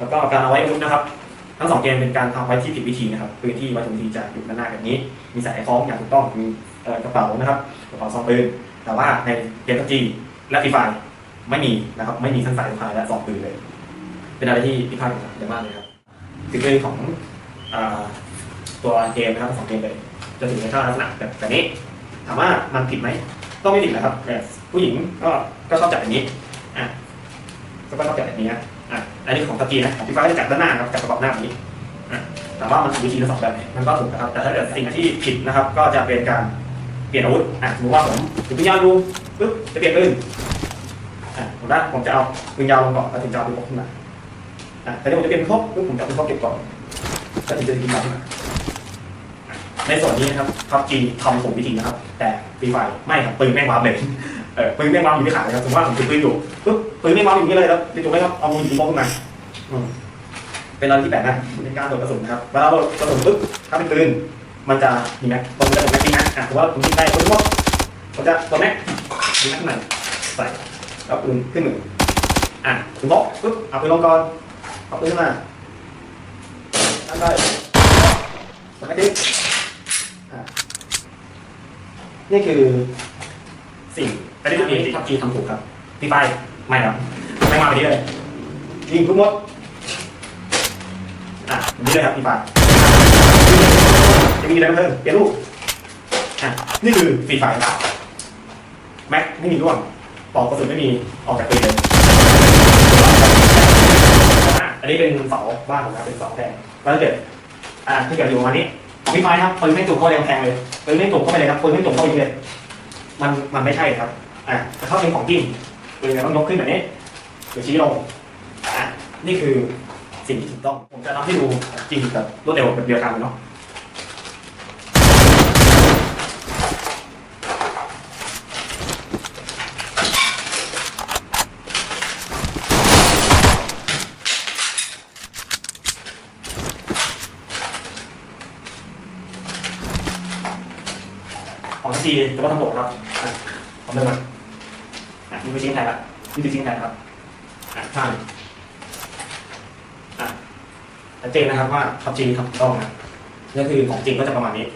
แล้วก็การเอาไว้อาวุธนะครับ ทั้งสองเกมเป็นการทำไว้ที่ผิดวิธีนะครับปืนที่วัตถุวิธีจะอยู่ด้านหน้าแบบนี้ มีสายคล้องอย่างถูกต้องมีกระเป๋านะครับกระเป๋าซองปืนแต่ว่าในเกมพับจีและฟรีไฟไม่มีนะครับไม่มีทั้งสายสะพายและซองปืนเลย เป็นอะไรที่พิพาทอย่างมากเลยครับถึงเรื่องของอตัวเกมนะครับสองเกมเลยจะถึงในท่าลักษณะแบบแบบนี้ ถามว่ามันผิดไหมก็ไม่ผิดนะครับแต่ผู้หญิงก็ก็ชอบจัดแบบนี้อะก็ชอบจัดแบบนี้นะ อันนี้ของตะกี้นะของพี่ฟ้าจะจัดด้านหน้าครับจัดกระบอกหน้าแบบนี้อะแต่ว่ามันถูกวิธีทั้งสองแบบมันก็ถูกนะครับ แต่ถ้าเกิดสิ่งที่ผิดนะครับ ก็จะเป็นการเปลี่ยนอาวุธอะสมมติว่าผมถือปืนยาวดูปุ๊บจะเปลี่ยนปืนอะผมได้ผมจะเอาปืนยาวลงก่อนแล้วถึงจะเอาปืนพกขึ้นมาอะแต่ถ้าผมจะเปลี่ยนพกปุ๊บผมจะเอาปืนพกเก็บก่อนแล้วถึงจะยิงยาขึ้นมาในส่วนนี้นะครับพับจีทำถูกวิธีนะครับ แต่ฟรีไฟไม่ครับปืนแม่งวาร์ปเลยเออปืนแม่งวาร์ปอยู่ที่ขาเลยครับสมมติว่าผมถือปืนอยู่ปุ๊บ ปืนแม่งวาร์ปอยู่นี่เลยแล้วจู่ๆไม่ครับเอามือยิงโป๊กขึ้นมาอืมเป็นอะไรที่แปลกนะเป็นการโดดกระสุนนะครับเวลาโดดกระสุนปุ๊บถ้าเป็นปืนมันจะมีแม็กผมจะโดดแม็กยิงนะอะถือว่าผมยิงได้ปุ๊บปุ๊บผมจะโดดแม็กยิงแม็กข้างในใส่แล้วปืนขึ้นมืออะถึงบล็อกปุ๊บเอาปืนลงก่อนเอาปืนขึ้นมาตั้งได้โดดแม็กทิ้งนี่คือสิ่งอันนี้คือที่ทับจีทำถูกครับพี่ไฟ ไม่ครับไม่มาแบบนี้เลยยิงทุกมดอะแบบนี้เลยครับพี่ไฟจะมีอะไรเพิ่มเปลี่ยนลูกอะนี่คือฟรีไฟครับแม็กไม่มีร่วงปอกกระสุนไม่มีออกจากปืนเลยอะอันนี้เป็นเสาบ้านผมครับเป็นเสาแทงแล้วถ้าเกิดอะที่เกิดอยู่ประมาณนี้ฟรีไฟครับปืนไม่จุกเข้าไปแทงเลยปืนไม่ตรงเข้าไปเลยครับปืนไม่ตรงเข้าไปเลยมันมันไม่ใช่ครับอะแต่ถ้าเป็นของจริง ปืนเนี่ยต้องยกขึ้นแบบนี้หรือชี้ลงอะนี่คือสิ่งที่ถูกต้อง ผมจะทำให้ดูจริงแบบรวดเร็วแบบเดียวกันเลยเนาะของจีจะว่าทั้งหมดครับอะผมเริ่มมา อะนี่คือชิ้นแทนละนี่คือชิ้นแทนครับอะใช่อะชัดเจนนะครับว่าทับจีทำถูกต้องนะนี่คือของจริงก็จะประมาณนี้